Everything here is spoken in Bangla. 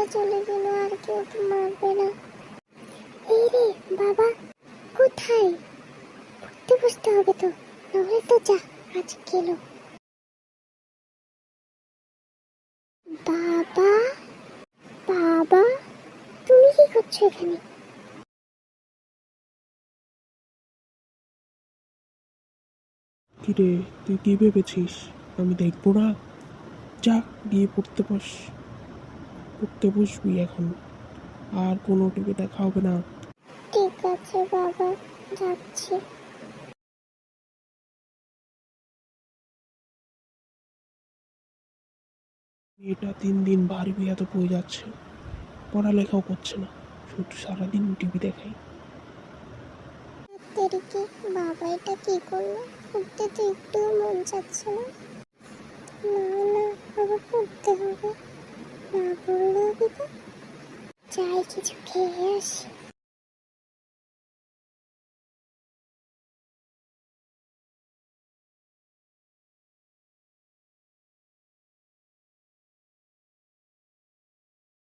বাবাটা চলে গেল, আর কেউ তো মারবে না। এই রে, বাবা, কোথায়? পড়তে বসতে হবে তো, নাহলে তো যা, আজ গেল। বাবা বাবা, তুমি কি করছ এখানে? কিরে, তুই কি ভেবেছিস? আমি দেখব না। যা, গিয়ে পড়তে বস। পড়তে বসবি এখন। আর কোনো টিভি দেখা হবে না। ঠিক আছে বাবা যাচ্ছি। মেয়েটা তিন দিন বাড়ি বিয়াতে বয়ে যাচ্ছে। পড়ালেখাও করছে না। শুধু সারাদিন টিভি দেখাই। তেরিকে বাবা এটা কি করল? পড়তে তো একটুও মন চাচ্ছে না। না না আবার পড়তে হবে। যাই কিছু খেয়ে আসি।